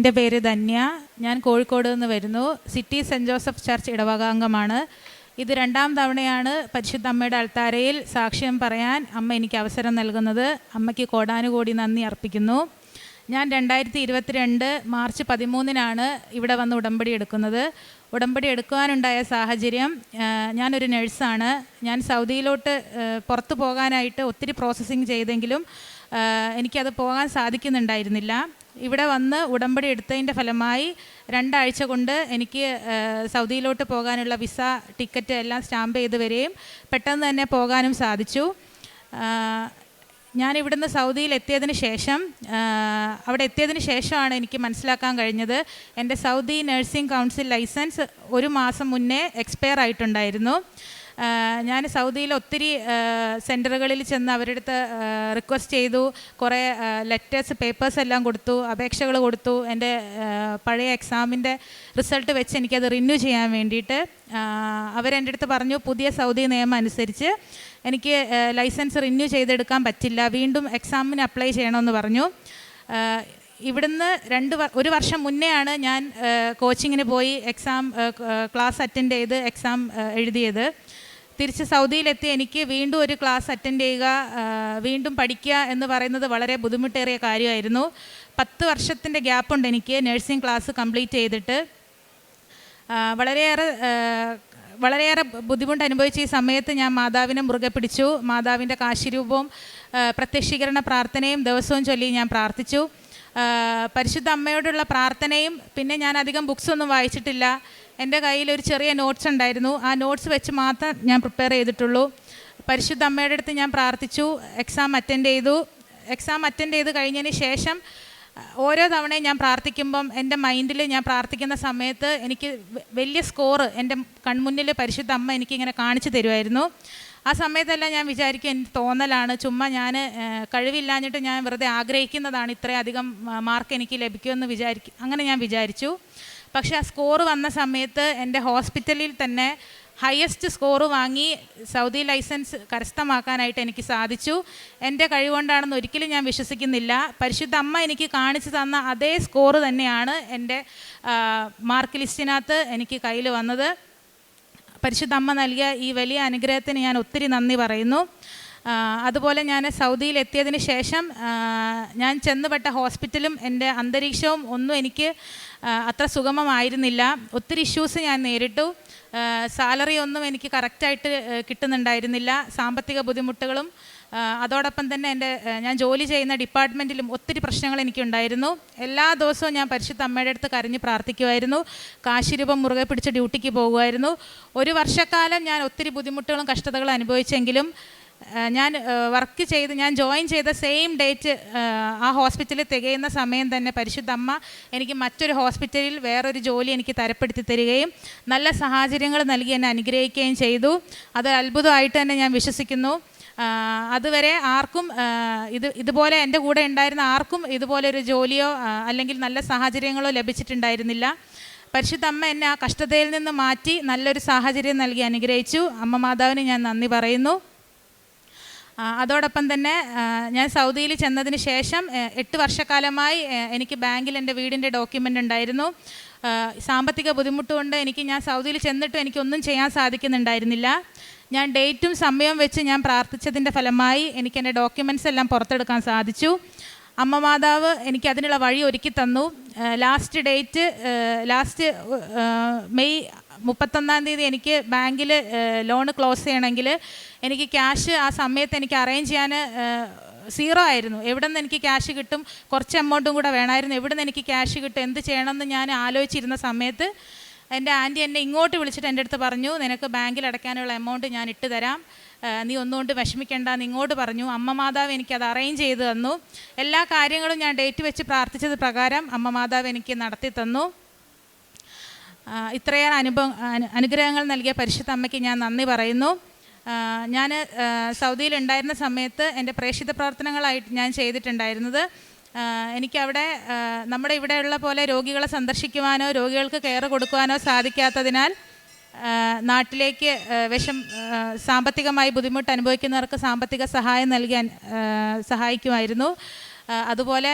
എന്റെ പേര് ധന്യ. ഞാൻ കോഴിക്കോട് നിന്ന് വരുന്നു. സിറ്റി സെന്റ് ജോസഫ് ചർച്ച് ഇടവകാംഗമാണ്. ഇത് രണ്ടാം തവണയാണ് പരിശുദ്ധ അമ്മയുടെ അൾത്താരയിൽ സാക്ഷ്യം പറയാൻ അമ്മ എനിക്ക് അവസരം നൽകുന്നത്. അമ്മയ്ക്ക് കോടാനുകോടി നന്ദി അർപ്പിക്കുന്നു. ഞാൻ രണ്ടായിരത്തി ഇരുപത്തിരണ്ട് മാർച്ച് പതിമൂന്നിനാണ് ഇവിടെ വന്ന് ഉടമ്പടി എടുക്കുന്നത്. ഉടമ്പടി എടുക്കുവാനുണ്ടായ സാഹചര്യം ഞാനൊരു നഴ്സാണ്. ഞാൻ സൗദിയിലോട്ട് പുറത്തു പോകാനായിട്ട് ഒത്തിരി പ്രോസസ്സിങ് ചെയ്തെങ്കിലും എനിക്കത് പോകാൻ സാധിക്കുന്നുണ്ടായിരുന്നില്ല. ഇവിടെ വന്ന് ഉടമ്പടി എടുത്തതിന്റെ ഫലമായി രണ്ടാഴ്ച കൊണ്ട് എനിക്ക് സൗദിയിലോട്ട് പോകാനുള്ള വിസ ടിക്കറ്റ് എല്ലാം സ്റ്റാമ്പ് ചെയ്ത് വരികയും പെട്ടെന്ന് തന്നെ പോകാനും സാധിച്ചു. ഞാൻ ഇവിടുന്ന് സൗദിയിൽ എത്തിയതിന് ശേഷം അവിടെ എത്തിയതിന് ശേഷമാണ് എനിക്ക് മനസ്സിലാക്കാൻ കഴിഞ്ഞത്. എന്റെ സൗദി നഴ്സിംഗ് കൗൺസിൽ ലൈസൻസ് ഒരു മാസം മുന്നേ എക്സ്പയർ ആയിട്ടുണ്ടായിരുന്നു. ഞാൻ സൗദിയിൽ ഒത്തിരി സെന്ററുകളിൽ ചെന്ന് അവരുടെ അടുത്ത് റിക്വസ്റ്റ് ചെയ്തു. കുറേ ലെറ്റേഴ്സ് പേപ്പേഴ്സ് എല്ലാം കൊടുത്തു അപേക്ഷകൾ കൊടുത്തു. എന്റെ പഴയ എക്സാമിന്റെ റിസൾട്ട് വെച്ച് എനിക്കത് റിന്യൂ ചെയ്യാൻ വേണ്ടിയിട്ട് അവരെന്റെ അടുത്ത് പറഞ്ഞു പുതിയ സൗദി നിയമം അനുസരിച്ച് എനിക്ക് ലൈസൻസ് റിന്യൂ ചെയ്തെടുക്കാൻ പറ്റില്ല. വീണ്ടും എക്സാമിന് അപ്ലൈ ചെയ്യണമെന്ന് പറഞ്ഞു. ഇവിടുന്ന് രണ്ട് ഒരു വർഷം മുന്നെയാണ് ഞാൻ കോച്ചിങ്ങിന് പോയി എക്സാം ക്ലാസ് അറ്റൻഡ് ചെയ്ത് എക്സാം എഴുതിയത്. തിരിച്ച് സൗദിയിലെത്തി എനിക്ക് വീണ്ടും ഒരു ക്ലാസ് അറ്റൻഡ് ചെയ്യുക വീണ്ടും പഠിക്കുക എന്ന് പറയുന്നത് വളരെ ബുദ്ധിമുട്ടേറിയ കാര്യമായിരുന്നു. പത്ത് വർഷത്തിന്റെ ഗ്യാപ്പുണ്ട് എനിക്ക് നഴ്സിംഗ് ക്ലാസ് കംപ്ലീറ്റ് ചെയ്തിട്ട്. വളരെയേറെ വളരെയേറെ ബുദ്ധിമുട്ട് അനുഭവിച്ച ഈ സമയത്ത് ഞാൻ മാതാവിനെ മുറുകെ പിടിച്ചു. മാതാവിന്റെ കാശിരൂപവും പ്രത്യക്ഷീകരണ പ്രാർത്ഥനയും ദിവസവും ചൊല്ലി ഞാൻ പ്രാർത്ഥിച്ചു. പരിശുദ്ധ അമ്മയോടുള്ള പ്രാർത്ഥനയും പിന്നെ ഞാൻ അധികം ബുക്സ് ഒന്നും വായിച്ചിട്ടില്ല. എന്റെ കയ്യിൽ ഒരു ചെറിയ നോട്ട്സ് ഉണ്ടായിരുന്നു. ആ നോട്ട്സ് വെച്ച് മാത്രം ഞാൻ പ്രിപ്പയർ ചെയ്തിട്ടുള്ളൂ. പരിശുദ്ധ അമ്മയുടെ അടുത്ത് ഞാൻ പ്രാർത്ഥിച്ചു. എക്സാം അറ്റൻഡ് ചെയ്തു. എക്സാം അറ്റൻഡ് ചെയ്ത് കഴിഞ്ഞതിന് ശേഷം ഓരോ തവണയും ഞാൻ പ്രാർത്ഥിക്കുമ്പം എന്റെ മൈൻഡിൽ ഞാൻ പ്രാർത്ഥിക്കുന്ന സമയത്ത് എനിക്ക് വലിയ സ്കോറ് എന്റെ കൺമുന്നിൽ പരിശുദ്ധ അമ്മ എനിക്കിങ്ങനെ കാണിച്ചു തരുമായിരുന്നു ആ സമയത്തെല്ലാം ഞാൻ വിചാരിക്കും എനിക്ക് തോന്നലാണ്. ചുമ്മാ ഞാൻ കഴിവില്ലാഞ്ഞിട്ട് ഞാൻ വെറുതെ ആഗ്രഹിക്കുന്നതാണ് ഇത്രയധികം മാർക്ക് എനിക്ക് ലഭിക്കുമെന്ന് വിചാരിക്കും അങ്ങനെ ഞാൻ വിചാരിച്ചു. പക്ഷേ ആ സ്കോർ വന്ന സമയത്ത് എന്റെ ഹോസ്പിറ്റലിൽ തന്നെ ഹയസ്റ്റ് സ്കോർ വാങ്ങി സൗദി ലൈസൻസ് കരസ്ഥമാക്കാനായിട്ട് എനിക്ക് സാധിച്ചു. എന്റെ കഴിവുകൊണ്ടാണെന്ന് ഒരിക്കലും ഞാൻ വിശ്വസിക്കുന്നില്ല. പരിശുദ്ധ അമ്മ എനിക്ക് കാണിച്ചു തന്ന അതേ സ്കോർ തന്നെയാണ് എന്റെ മാർക്ക് ലിസ്റ്റിനകത്ത് എനിക്ക് കയ്യിൽ വന്നത്. പരിശുദ്ധ അമ്മ നൽകിയ ഈ വലിയ അനുഗ്രഹത്തിന് ഞാൻ ഒത്തിരി നന്ദി പറയുന്നു. അതുപോലെ ഞാൻ സൗദിയിൽ എത്തിയതിന് ശേഷം ഞാൻ ചെന്നുപെട്ട ഹോസ്പിറ്റലും എന്റെ അന്തരീക്ഷവും ഒന്നും എനിക്ക് അത്ര സുഗമമായിരുന്നില്ല. ഒത്തിരി ഇഷ്യൂസ് ഞാൻ നേരിട്ടു. സാലറി ഒന്നും എനിക്ക് കറക്റ്റായിട്ട് കിട്ടുന്നുണ്ടായിരുന്നില്ല. സാമ്പത്തിക ബുദ്ധിമുട്ടുകളും അതോടൊപ്പം തന്നെ എന്റെ ഞാൻ ജോലി ചെയ്യുന്ന ഡിപ്പാർട്ട്മെന്റിലും ഒത്തിരി പ്രശ്നങ്ങൾ എനിക്കുണ്ടായിരുന്നു. എല്ലാ ദിവസവും ഞാൻ പരിശുദ്ധ അമ്മയുടെ അടുത്ത് കരഞ്ഞ് പ്രാർത്ഥിക്കുമായിരുന്നു കാശിരൂപം മുറുകെ പിടിച്ച് ഡ്യൂട്ടിക്ക് പോകുമായിരുന്നു ഒരു വർഷക്കാലം ഞാൻ ഒത്തിരി ബുദ്ധിമുട്ടുകളും കഷ്ടതകളും അനുഭവിച്ചെങ്കിലും ഞാൻ വർക്ക് ചെയ്ത് ഞാൻ ജോയിൻ ചെയ്ത സെയിം ഡേറ്റ് ആ ഹോസ്പിറ്റലിൽ തികയുന്ന സമയം തന്നെ പരിശുദ്ധ അമ്മ എനിക്ക് മറ്റൊരു ഹോസ്പിറ്റലിൽ വേറൊരു ജോലി എനിക്ക് തരപ്പെടുത്തി തരികയും നല്ല സാഹചര്യങ്ങൾ നൽകി എന്നെ അനുഗ്രഹിക്കുകയും ചെയ്തു. അത് അത്ഭുതമായിട്ട് തന്നെ ഞാൻ വിശ്വസിക്കുന്നു. അതുവരെ ആർക്കും ഇത് ഇതുപോലെ എന്റെ കൂടെ ഉണ്ടായിരുന്ന ആർക്കും ഇതുപോലെ ഒരു ജോലിയോ അല്ലെങ്കിൽ നല്ല സാഹചര്യങ്ങളോ ലഭിച്ചിട്ടുണ്ടായിരുന്നില്ല. പരിശുദ്ധ അമ്മ എന്നെ ആ കഷ്ടതയിൽ നിന്ന് മാറ്റി നല്ലൊരു സാഹചര്യം നൽകി അനുഗ്രഹിച്ചു. അമ്മ മാതാവിന് ഞാൻ നന്ദി പറയുന്നു. അതോടൊപ്പം തന്നെ ഞാൻ സൗദിയിൽ ചെന്നതിന് ശേഷം എട്ട് വർഷക്കാലമായി എനിക്ക് ബാങ്കിൽ എന്റെ വീടിന്റെ ഡോക്യുമെന്റ് ഉണ്ടായിരുന്നു. സാമ്പത്തിക ബുദ്ധിമുട്ട് കൊണ്ട് എനിക്ക് ഞാൻ സൗദിയിൽ ചെന്നിട്ടും എനിക്കൊന്നും ചെയ്യാൻ സാധിക്കുന്നുണ്ടായിരുന്നില്ല. ഞാൻ ഡേറ്റും സമയവും വെച്ച് ഞാൻ പ്രാർത്ഥിച്ചതിന്റെ ഫലമായി എനിക്ക് എന്റെ ഡോക്യുമെന്റ്സ് എല്ലാം പുറത്തെടുക്കാൻ സാധിച്ചു. അമ്മ മാതാവ് എനിക്ക് അതിനുള്ള വഴി ഒരുക്കി തന്നു. ലാസ്റ്റ് ഡേറ്റ് ലാസ്റ്റ് മെയ് മുപ്പത്തൊന്നാം തീയതി എനിക്ക് ബാങ്കിൽ ലോണ് ക്ലോസ് ചെയ്യണമെങ്കിൽ എനിക്ക് ക്യാഷ് ആ സമയത്ത് എനിക്ക് അറേഞ്ച് ചെയ്യാൻ സീറോ ആയിരുന്നു. എവിടെ നിന്ന് എനിക്ക് ക്യാഷ് കിട്ടും? കുറച്ച് എമൗണ്ടും കൂടെ വേണമായിരുന്നു. എവിടെ നിന്ന് എനിക്ക് ക്യാഷ് കിട്ടും? എന്ത് ചെയ്യണമെന്ന് ഞാൻ ആലോചിച്ചിരുന്ന സമയത്ത് എന്റെ ആന്റി എന്നെ ഇങ്ങോട്ട് വിളിച്ചിട്ട് എന്റെ അടുത്ത് പറഞ്ഞു നിനക്ക് ബാങ്കിൽ അടയ്ക്കാനുള്ള എമൗണ്ട് ഞാൻ ഇട്ട് തരാം. നീ ഒന്നുകൊണ്ട് വിഷമിക്കേണ്ട എന്ന് ഇങ്ങോട്ട് പറഞ്ഞു. അമ്മ മാതാവ് എനിക്കത് അറേഞ്ച് ചെയ്ത് തന്നു. എല്ലാ കാര്യങ്ങളും ഞാൻ ഡേറ്റ് വെച്ച് പ്രാർത്ഥിച്ചത് പ്രകാരം അമ്മ മാതാവ് എനിക്ക് നടത്തി തന്നു. ഇത്രയേറെ അനുഭവം അനുഗ്രഹങ്ങൾ നൽകിയ പരിശുദ്ധ അമ്മയ്ക്ക് ഞാൻ നന്ദി പറയുന്നു. ഞാൻ സൗദിയിൽ ഉണ്ടായിരുന്ന സമയത്ത് എന്റെ പ്രേക്ഷിത പ്രവർത്തനങ്ങളായിട്ട് ഞാൻ ചെയ്തിട്ടുണ്ടായിരുന്നത്. എനിക്കവിടെ നമ്മുടെ ഇവിടെയുള്ള പോലെ രോഗികളെ സന്ദർശിക്കുവാനോ രോഗികൾക്ക് കെയർ കൊടുക്കുവാനോ സാധിക്കാത്തതിനാൽ നാട്ടിലേക്ക് വിഷം സാമ്പത്തികമായി ബുദ്ധിമുട്ട് അനുഭവിക്കുന്നവർക്ക് സാമ്പത്തിക സഹായം നൽകാൻ സഹായിക്കുമായിരുന്നു. അതുപോലെ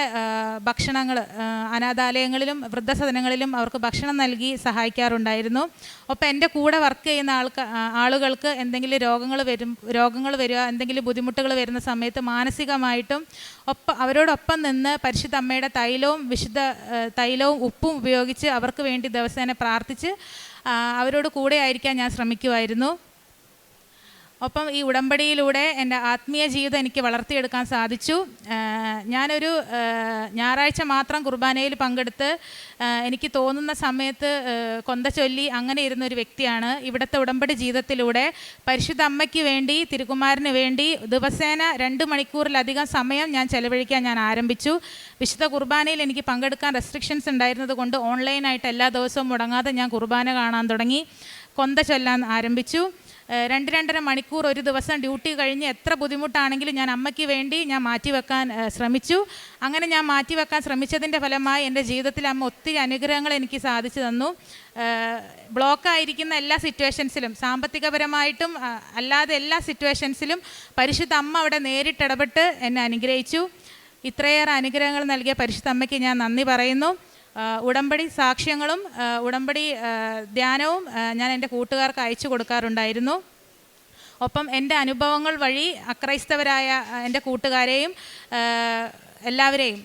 ഭക്ഷണങ്ങൾ അനാഥാലയങ്ങളിലും വൃദ്ധസദനങ്ങളിലും അവർക്ക് ഭക്ഷണം നൽകി സഹായിക്കാറുണ്ടായിരുന്നു. ഒപ്പം എന്റെ കൂടെ വർക്ക് ചെയ്യുന്ന ആൾക്ക് ആളുകൾക്ക് എന്തെങ്കിലും രോഗങ്ങൾ വരും രോഗങ്ങൾ വരിക എന്തെങ്കിലും ബുദ്ധിമുട്ടുകൾ വരുന്ന സമയത്ത് മാനസികമായിട്ടും ഒപ്പം അവരോടൊപ്പം നിന്ന് പരിശുദ്ധ അമ്മയുടെ തൈലവും വിശുദ്ധ തൈലവും ഉപ്പും ഉപയോഗിച്ച് അവർക്ക് വേണ്ടി ദിവസേന പ്രാർത്ഥിച്ച് അവരോട് കൂടെ ആയിരിക്കാൻ ഞാൻ ശ്രമിക്കുമായിരുന്നു ഒപ്പം ഈ ഉടമ്പടിയിലൂടെ എന്റെ ആത്മീയ ജീവിതം എനിക്ക് വളർത്തിയെടുക്കാൻ സാധിച്ചു. ഞാനൊരു ഞായറാഴ്ച മാത്രം കുർബാനയിൽ പങ്കെടുത്ത് എനിക്ക് തോന്നുന്ന സമയത്ത് കൊന്ത ചൊല്ലി അങ്ങനെ ഇരുന്ന ഒരു വ്യക്തിയാണ്. ഇവിടുത്തെ ഉടമ്പടി ജീവിതത്തിലൂടെ പരിശുദ്ധ അമ്മയ്ക്ക് വേണ്ടി തിരുകുമാരന് വേണ്ടി ദിവസേന രണ്ട് മണിക്കൂറിലധികം സമയം ഞാൻ ചെലവഴിക്കാൻ ഞാൻ ആരംഭിച്ചു. വിശുദ്ധ കുർബാനയിൽ എനിക്ക് പങ്കെടുക്കാൻ റെസ്ട്രിക്ഷൻസ് ഉണ്ടായിരുന്നത് കൊണ്ട് ഓൺലൈനായിട്ട് എല്ലാ ദിവസവും മുടങ്ങാതെ ഞാൻ കുർബാന കാണാൻ തുടങ്ങി. കൊന്ത ചൊല്ലാൻ ആരംഭിച്ചു. രണ്ട് രണ്ടര മണിക്കൂർ ഒരു ദിവസം ഡ്യൂട്ടി കഴിഞ്ഞ് എത്ര ബുദ്ധിമുട്ടാണെങ്കിലും ഞാൻ അമ്മയ്ക്ക് വേണ്ടി ഞാൻ മാറ്റിവെക്കാൻ ശ്രമിച്ചു. അങ്ങനെ ഞാൻ മാറ്റിവെക്കാൻ ശ്രമിച്ചതിന്റെ ഫലമായി എന്റെ ജീവിതത്തിൽ അമ്മ ഒത്തിരി അനുഗ്രഹങ്ങൾ എനിക്ക് സാധിച്ചു തന്നു. ബ്ലോക്കായിരിക്കുന്ന എല്ലാ സിറ്റുവേഷൻസിലും സാമ്പത്തികപരമായിട്ടും അല്ലാതെ എല്ലാ സിറ്റുവേഷൻസിലും പരിശുദ്ധ അമ്മ അവിടെ നേരിട്ടിടപെട്ട് എന്നെ അനുഗ്രഹിച്ചു. ഇത്രയേറെ അനുഗ്രഹങ്ങൾ നൽകിയ പരിശുദ്ധ അമ്മയ്ക്ക് ഞാൻ നന്ദി പറയുന്നു. ഉടമ്പടി സാക്ഷ്യങ്ങളും ഉടമ്പടി ധ്യാനവും ഞാൻ എന്റെ കൂട്ടുകാർക്ക് അയച്ചു കൊടുക്കാറുണ്ടായിരുന്നു. ഒപ്പം എന്റെ അനുഭവങ്ങൾ വഴി അക്രൈസ്തവരായ എന്റെ കൂട്ടുകാരെയും എല്ലാവരെയും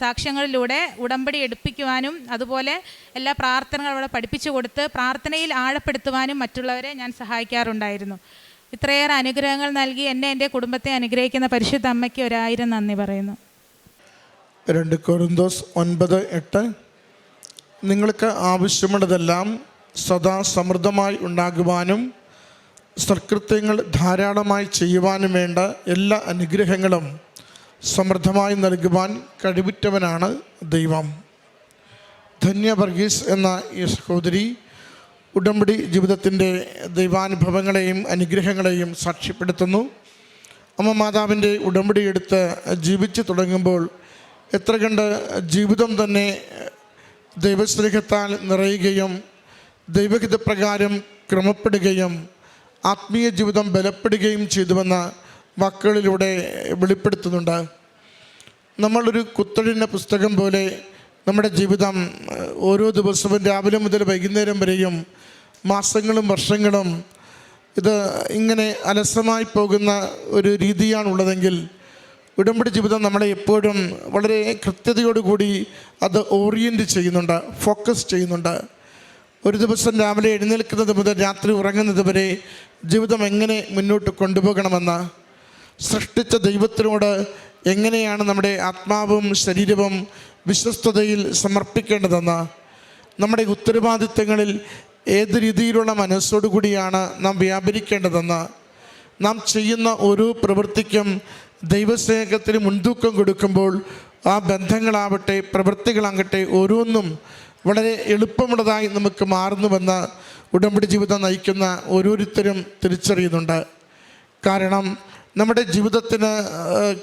സാക്ഷ്യങ്ങളിലൂടെ ഉടമ്പടി എടുപ്പിക്കുവാനും അതുപോലെ എല്ലാ പ്രാർത്ഥനകളും അവിടെ പഠിപ്പിച്ചു കൊടുത്ത് പ്രാർത്ഥനയിൽ ആഴപ്പെടുത്തുവാനും മറ്റുള്ളവരെ ഞാൻ സഹായിക്കാറുണ്ടായിരുന്നു. ഇത്രയേറെ അനുഗ്രഹങ്ങൾ നൽകി എന്നെ എന്റെ കുടുംബത്തെ അനുഗ്രഹിക്കുന്ന പരിശുദ്ധ അമ്മയ്ക്ക് ഒരായിരം നന്ദി പറയുന്നു. രണ്ട് കൊറിന്തോസ് ഒൻപത് എട്ട് നിങ്ങൾക്ക് ആവശ്യമുള്ളതെല്ലാം സദാ സമൃദ്ധമായി ഉണ്ടാകുവാനും സൽകൃത്യങ്ങൾ ധാരാളമായി ചെയ്യുവാനും വേണ്ട എല്ലാ അനുഗ്രഹങ്ങളും സമൃദ്ധമായി നൽകുവാൻ കഴിവുറ്റവനാണ് ദൈവം. ധന്യ വർഗീസ് എന്ന ഈ സഹോദരി ഉടമ്പടി ജീവിതത്തിന്റെ ദൈവാനുഭവങ്ങളെയും അനുഗ്രഹങ്ങളെയും സാക്ഷ്യപ്പെടുത്തുന്നു. അമ്മ മാതാവിന്റെ ഉടമ്പടി എടുത്ത് ജീവിച്ചു തുടങ്ങുമ്പോൾ എത്ര കണ്ട് ജീവിതം തന്നെ ദൈവസ്നേഹത്താൽ നിറയുകയും ദൈവഹിത പ്രകാരം ക്രമപ്പെടുകയും ആത്മീയ ജീവിതം ബലപ്പെടുകയും ചെയ്തുവെന്ന് വാക്കുകളിലൂടെ വെളിപ്പെടുത്തുന്നുണ്ട്. നമ്മളൊരു കുത്തഴിഞ്ഞ പുസ്തകം പോലെ നമ്മുടെ ജീവിതം ഓരോ ദിവസവും രാവിലെ മുതൽ വൈകുന്നേരം വരെയും മാസങ്ങളും വർഷങ്ങളും ഇത് ഇങ്ങനെ അലസമായി പോകുന്ന ഒരു രീതിയാണുള്ളതെങ്കിൽ ഉടമ്പടി ജീവിതം നമ്മളെ എപ്പോഴും വളരെ കൃത്യതയോടുകൂടി അത് ഓറിയന്റ് ചെയ്യുന്നുണ്ട് ഫോക്കസ് ചെയ്യുന്നുണ്ട്. ഒരു ദിവസം രാവിലെ എഴുന്നേൽക്കുന്നത് മുതൽ രാത്രി ഉറങ്ങുന്നത് വരെ ജീവിതം എങ്ങനെ മുന്നോട്ട് കൊണ്ടുപോകണമെന്ന് സൃഷ്ടിച്ച ദൈവത്തിനോട് എങ്ങനെയാണ് നമ്മുടെ ആത്മാവും ശരീരവും വിശ്വസ്തതയിൽ സമർപ്പിക്കേണ്ടതെന്ന് നമ്മുടെ ഉത്തരവാദിത്തങ്ങളിൽ ഏത് രീതിയിലുള്ള മനസ്സോടുകൂടിയാണ് നാം വ്യാപരിക്കേണ്ടതെന്ന് നാം ചെയ്യുന്ന ഓരോ പ്രവൃത്തിക്കും ദൈവസ്നേഹത്തിന് മുൻതൂക്കം കൊടുക്കുമ്പോൾ ആ ബന്ധങ്ങളാവട്ടെ പ്രവൃത്തികളാകട്ടെ ഓരോന്നും വളരെ എളുപ്പമുള്ളതായി നമുക്ക് മാറുന്നുവെന്ന് ഉടമ്പടി ജീവിതം നയിക്കുന്ന ഓരോരുത്തരും തിരിച്ചറിയുന്നുണ്ട്. കാരണം നമ്മുടെ ജീവിതത്തിന്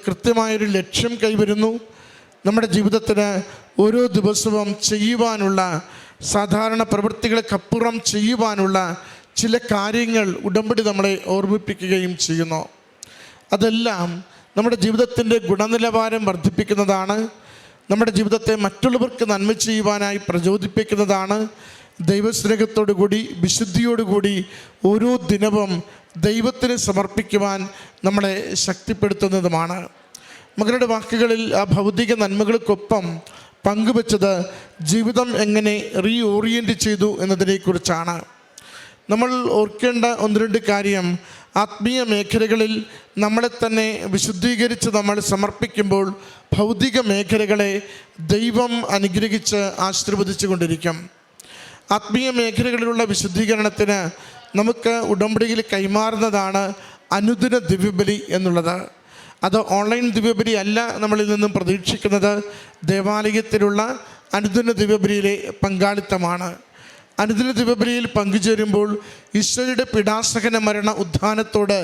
കൃത്യമായൊരു ലക്ഷ്യം കൈവരുന്നു. നമ്മുടെ ജീവിതത്തിന് ഓരോ ദിവസവും ചെയ്യുവാനുള്ള സാധാരണ പ്രവൃത്തികൾക്കപ്പുറം ചെയ്യുവാനുള്ള ചില കാര്യങ്ങൾ ഉടമ്പടി നമ്മളെ ഓർമ്മിപ്പിക്കുകയും ചെയ്യുന്നു. അതെല്ലാം നമ്മുടെ ജീവിതത്തിന്റെ ഗുണനിലവാരം വർദ്ധിപ്പിക്കുന്നതാണ്. നമ്മുടെ ജീവിതത്തെ മറ്റുള്ളവർക്ക് നന്മ ചെയ്യുവാനായി പ്രചോദിപ്പിക്കുന്നതാണ്. ദൈവസ്നേഹത്തോടുകൂടി വിശുദ്ധിയോടുകൂടി ഓരോ ദിനവും ദൈവത്തിന് സമർപ്പിക്കുവാൻ നമ്മളെ ശക്തിപ്പെടുത്തുന്നതുമാണ്. മകളുടെ വാക്കുകളിൽ ആ ഭൗതിക നന്മകൾക്കൊപ്പം പങ്കുവച്ചത് ജീവിതം എങ്ങനെ റീ ഓറിയന്റ് ചെയ്തു എന്നതിനെക്കുറിച്ചാണ്. നമ്മൾ ഓർക്കേണ്ട ഒന്ന് രണ്ട് കാര്യം. ആത്മീയ മേഖലകളിൽ നമ്മളെ തന്നെ വിശുദ്ധീകരിച്ച് നമ്മൾ സമർപ്പിക്കുമ്പോൾ ഭൗതിക മേഖലകളെ ദൈവം അനുഗ്രഹിച്ച് ആശീർവദിച്ചു കൊണ്ടിരിക്കും ആത്മീയ മേഖലകളിലുള്ള വിശുദ്ധീകരണത്തിന് നമുക്ക് ഉടമ്പടിയിൽ കൈമാറുന്നതാണ് അനുദിന ദിവ്യബലി എന്നുള്ളത്. അത് ഓൺലൈൻ ദിവ്യബലി അല്ല നമ്മളിൽ നിന്നും പ്രതീക്ഷിക്കുന്നത്. ദേവാലയത്തിലുള്ള അനുദിന ദിവ്യബലിയിലെ പങ്കാളിത്തമാണ്. അനുദിന ദിവബലിയിൽ പങ്കുചേരുമ്പോൾ ഈശോയുടെ പിടാസഹന മരണ ഉത്ഥാനത്തോട്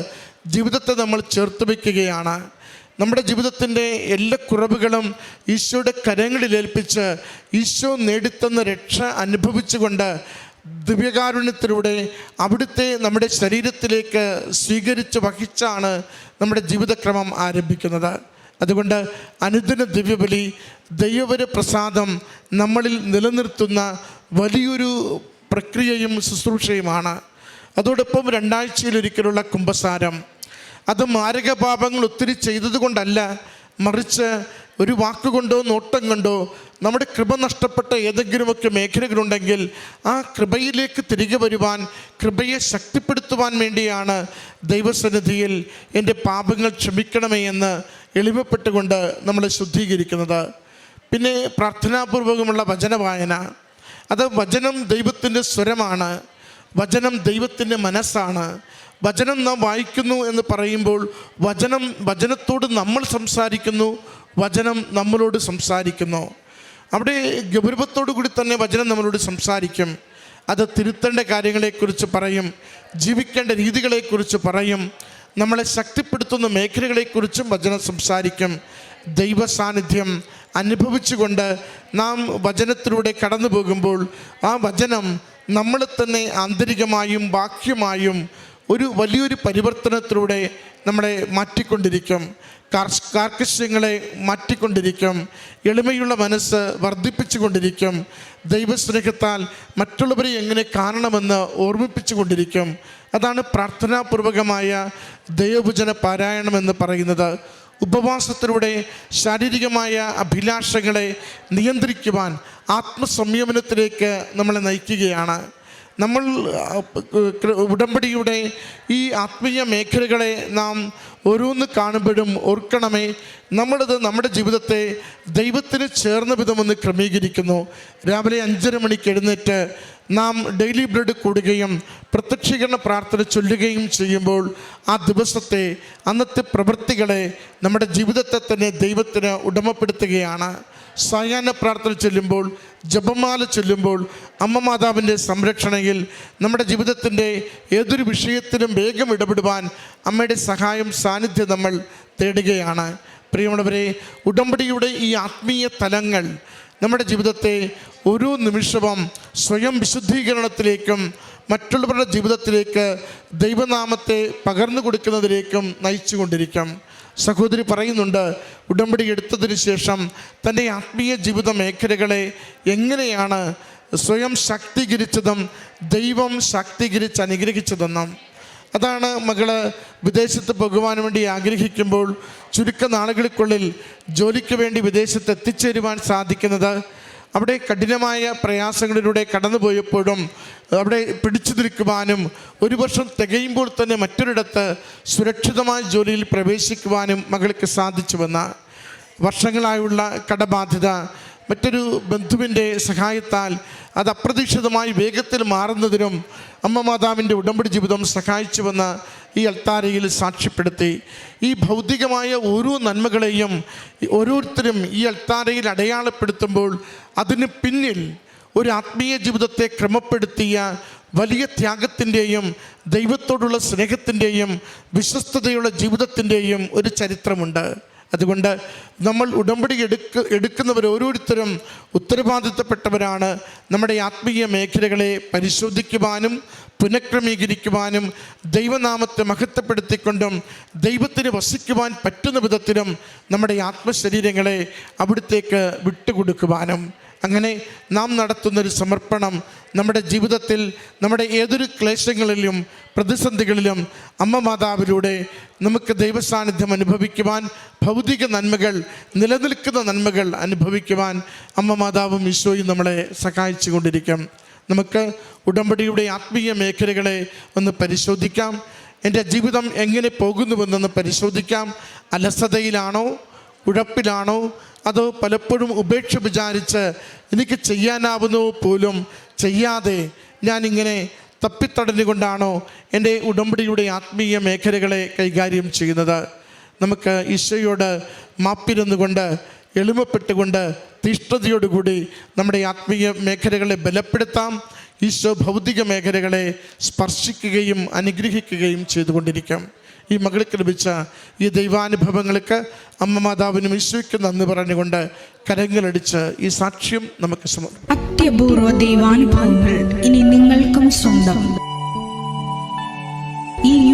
ജീവിതത്തെ നമ്മൾ ചേർത്ത് വയ്ക്കുകയാണ്. നമ്മുടെ ജീവിതത്തിന്റെ എല്ലാ കുറവുകളും ഈശോയുടെ കരങ്ങളിൽ ഏൽപ്പിച്ച് ഈശോ നേടിത്തന്ന രക്ഷ അനുഭവിച്ചുകൊണ്ട് ദിവ്യകാരുണ്യത്തിലൂടെ അവിടുത്തെ നമ്മുടെ ശരീരത്തിലേക്ക് സ്വീകരിച്ച് വഹിച്ചാണ് നമ്മുടെ ജീവിതക്രമം ആരംഭിക്കുന്നത്. അതുകൊണ്ട് അനുദിന ദിവ്യബലി ദൈവപര പ്രസാദം നമ്മളിൽ നിലനിർത്തുന്ന വലിയൊരു പ്രക്രിയയും ശുശ്രൂഷയുമാണ്. അതോടൊപ്പം രണ്ടാഴ്ചയിലൊരിക്കലുള്ള കുംഭസാരം. അത് മാരകപാപങ്ങൾ ഒത്തിരി ചെയ്തതുകൊണ്ടല്ല മറിച്ച് ഒരു വാക്കുകൊണ്ടോ നോട്ടം കൊണ്ടോ നമ്മുടെ കൃപ നഷ്ടപ്പെട്ട ഏതെങ്കിലുമൊക്കെ മേഖലകളുണ്ടെങ്കിൽ ആ കൃപയിലേക്ക് തിരികെ വരുവാൻ കൃപയെ ശക്തിപ്പെടുത്തുവാൻ വേണ്ടിയാണ് ദൈവസന്നിധിയിൽ എന്റെ പാപങ്ങൾ ക്ഷമിക്കണമേ എന്ന് എളിമപ്പെട്ടുകൊണ്ട് നമ്മളെ ശുദ്ധീകരിക്കുന്നത്. പിന്നെ പ്രാർത്ഥനാപൂർവകമുള്ള വചന വായന അത് വചനം ദൈവത്തിന്റെ സ്വരമാണ്. വചനം ദൈവത്തിന്റെ മനസ്സാണ്. വചനം നാം വായിക്കുന്നു എന്ന് പറയുമ്പോൾ വചനം വചനത്തോട് നമ്മൾ സംസാരിക്കുന്നു വചനം നമ്മളോട് സംസാരിക്കുന്നു. അവിടെ ഗൗരവത്തോടു കൂടി തന്നെ വചനം നമ്മളോട് സംസാരിക്കും. അത് തിരുത്തേണ്ട കാര്യങ്ങളെക്കുറിച്ച് പറയും ജീവിക്കേണ്ട രീതികളെക്കുറിച്ച് പറയും നമ്മളെ ശക്തിപ്പെടുത്തുന്ന മേഖലകളെക്കുറിച്ചും വചനം സംസാരിക്കും. ദൈവ സാന്നിധ്യം അനുഭവിച്ചുകൊണ്ട് നാം വചനത്തിലൂടെ കടന്നു പോകുമ്പോൾ ആ വചനം നമ്മളെ തന്നെ ആന്തരികമായും ബാഹ്യമായും ഒരു വലിയൊരു പരിവർത്തനത്തിലൂടെ നമ്മളെ മാറ്റിക്കൊണ്ടിരിക്കും. കാർക്കശ്യങ്ങളെ മാറ്റിക്കൊണ്ടിരിക്കും. എളിമയുള്ള മനസ്സ് വർദ്ധിപ്പിച്ചു കൊണ്ടിരിക്കും ദൈവസ്നേഹത്താൽ മറ്റുള്ളവരെ എങ്ങനെ കാണണമെന്ന് ഓർമ്മിപ്പിച്ചു കൊണ്ടിരിക്കും അതാണ് പ്രാർത്ഥനാപൂർവകമായ ദൈവഭുജന പാരായണം എന്ന് പറയുന്നത്. ഉപവാസത്തിലൂടെ ശാരീരികമായ അഭിലാഷങ്ങളെ നിയന്ത്രിക്കുവാൻ ആത്മസംയമനത്തിലേക്ക് നമ്മളെ നയിക്കുകയാണ്. നമ്മൾ ഉടമ്പടിയുടെ ഈ ആത്മീയ മേഖലകളെ നാം ഓരോന്ന് കാണുമ്പോഴും ഓർക്കണമേ നമ്മളത് നമ്മുടെ ജീവിതത്തെ ദൈവത്തിന് ചേർന്ന വിധമൊന്ന് ക്രമീകരിക്കുന്നു. രാവിലെ അഞ്ചര മണിക്ക് എഴുന്നേറ്റ് നാം ഡെയിലി ബ്ലഡ് കൂടുകയും പ്രത്യക്ഷീകരണ പ്രാർത്ഥന ചൊല്ലുകയും ചെയ്യുമ്പോൾ ആ ദിവസത്തെ അന്നത്തെ പ്രവൃത്തികളെ നമ്മുടെ ജീവിതത്തെ തന്നെ ദൈവത്തിന് ഉടമപ്പെടുത്തുകയാണ്. സായാഹ്ന പ്രാർത്ഥന ചൊല്ലുമ്പോൾ ജപമാല ചൊല്ലുമ്പോൾ അമ്മ മാതാവിന്റെ സംരക്ഷണയിൽ നമ്മുടെ ജീവിതത്തിന്റെ ഏതൊരു വിഷയത്തിലും വേഗം ഇടപെടുവാൻ അമ്മയുടെ സഹായം സാന്നിധ്യം നമ്മൾ തേടുകയാണ്. പ്രിയമുള്ളവരെ ഉടമ്പടിയുടെ ഈ ആത്മീയ തലങ്ങൾ നമ്മുടെ ജീവിതത്തെ ഓരോ നിമിഷവും സ്വയം വിശുദ്ധീകരണത്തിലേക്കും മറ്റുള്ളവരുടെ ജീവിതത്തിലേക്ക് ദൈവനാമത്തെ പകർന്നു കൊടുക്കുന്നതിലേക്കും നയിച്ചുകൊണ്ടിരിക്കും. സഹോദരി പറയുന്നുണ്ട് ഉടമ്പടി എടുത്തതിന് ശേഷം തന്റെ ആത്മീയ ജീവിത മേഖലകളെ എങ്ങനെയാണ് സ്വയം ശാക്തീകരിച്ചതും ദൈവം ശാക്തീകരിച്ച് അനുഗ്രഹിച്ചതെന്നും? അതാണ് മകൾ വിദേശത്ത് പോകുവാൻ വേണ്ടി ആഗ്രഹിക്കുമ്പോൾ ചുരുക്ക നാളുകൾക്കുള്ളിൽ ജോലിക്ക് വേണ്ടി വിദേശത്ത് എത്തിച്ചേരുവാൻ സാധിക്കുന്നത്. അവിടെ കഠിനമായ പ്രയാസങ്ങളിലൂടെ കടന്നു പോയപ്പോഴും അവിടെ പിടിച്ചു നിൽക്കുവാനും ഒരു വർഷം തികയുമ്പോൾ തന്നെ മറ്റൊരിടത്ത് സുരക്ഷിതമായ ജോലിയിൽ പ്രവേശിക്കുവാനും മകൾക്ക് സാധിച്ചുവെന്ന വർഷങ്ങളായുള്ള കടബാധ്യത മറ്റൊരു ബന്ധുവിന്റെ സഹായത്താൽ അത് അപ്രതീക്ഷിതമായി വേഗത്തിൽ മാറുന്നതിനും അമ്മ മാതാവിന്റെ ഉടമ്പടി ജീവിതം സഹായിച്ചുവെന്ന് ഈ അൽത്താരയിൽ സാക്ഷ്യപ്പെടുത്തി ഈ ഭൗതികമായ ഓരോ നന്മകളെയും ഓരോരുത്തരും ഈ അൽത്താരയിൽ അടയാളപ്പെടുത്തുമ്പോൾ അതിന് പിന്നിൽ ഒരു ആത്മീയ ജീവിതത്തെ ക്രമപ്പെടുത്തിയ വലിയ ത്യാഗത്തിന്റെയും ദൈവത്തോടുള്ള സ്നേഹത്തിന്റെയും വിശ്വസ്തതയുള്ള ജീവിതത്തിന്റെയും ഒരു ചരിത്രമുണ്ട്. അതുകൊണ്ട് നമ്മൾ ഉടമ്പടി എടുക്ക എടുക്കുന്നവർ ഓരോരുത്തരും ഉത്തരവാദിത്തപ്പെട്ടവരാണ്. നമ്മുടെ ആത്മീയ മേഖലകളെ പരിശോധിക്കുവാനും പുനഃക്രമീകരിക്കുവാനും ദൈവനാമത്തെ മഹത്വപ്പെടുത്തിക്കൊണ്ടും ദൈവത്തിന് വസിക്കുവാൻ പറ്റുന്ന വിധത്തിലും നമ്മുടെ ആത്മശരീരങ്ങളെ അവിടത്തേക്ക് വിട്ടുകൊടുക്കുവാനും അങ്ങനെ നാം നടത്തുന്നൊരു സമർപ്പണം നമ്മുടെ ജീവിതത്തിൽ നമ്മുടെ ഏതൊരു ക്ലേശങ്ങളിലും പ്രതിസന്ധികളിലും അമ്മ മാതാവിലൂടെ നമുക്ക് ദൈവസാന്നിധ്യം അനുഭവിക്കുവാൻ ഭൗതിക നന്മകൾ നിലനിൽക്കുന്ന നന്മകൾ അനുഭവിക്കുവാൻ അമ്മ മാതാവും ഈശോയും നമ്മളെ സഹായിച്ചു കൊണ്ടിരിക്കും നമുക്ക് ഉടമ്പടിയുടെ ആത്മീയ മേഖലകളെ ഒന്ന് പരിശോധിക്കാം. എന്റെ ജീവിതം എങ്ങനെ പോകുന്നുവെന്നൊന്ന് പരിശോധിക്കാം. അലസതയിലാണോ? ഉഴപ്പിലാണോ? അതോ പലപ്പോഴും ഉപേക്ഷ വിചാരിച്ച് എനിക്ക് ചെയ്യാനാവുന്നോ പോലും ചെയ്യാതെ ഞാനിങ്ങനെ തപ്പിത്തടഞ്ഞുകൊണ്ടാണോ എന്റെ ഉടമ്പടിയുടെ ആത്മീയ മേഖലകളെ കൈകാര്യം ചെയ്യുന്നത്? നമുക്ക് ഈശോയോട് മാപ്പിരുന്നുകൊണ്ട് എളിമപ്പെട്ടുകൊണ്ട് തീഷ്ണതയോടുകൂടി നമ്മുടെ ആത്മീയ മേഖലകളെ ബലപ്പെടുത്താം. ഈശോ ഭൗതിക മേഖലകളെ സ്പർശിക്കുകയും അനുഗ്രഹിക്കുകയും ചെയ്തുകൊണ്ടിരിക്കും. ഈ മകൾക്ക് ലഭിച്ച ഈ ദൈവാനുഭവങ്ങൾക്ക് അമ്മ മാതാവിനും ഈശോയ്ക്ക് നന്ദി പറഞ്ഞുകൊണ്ട് കരങ്ങളടിച്ച് ഈ സാക്ഷ്യം നമുക്ക് അത്യപൂർവ ദൈവാനുഭവങ്ങൾ ഇനി നിങ്ങൾക്കും സ്വന്തം. ഈ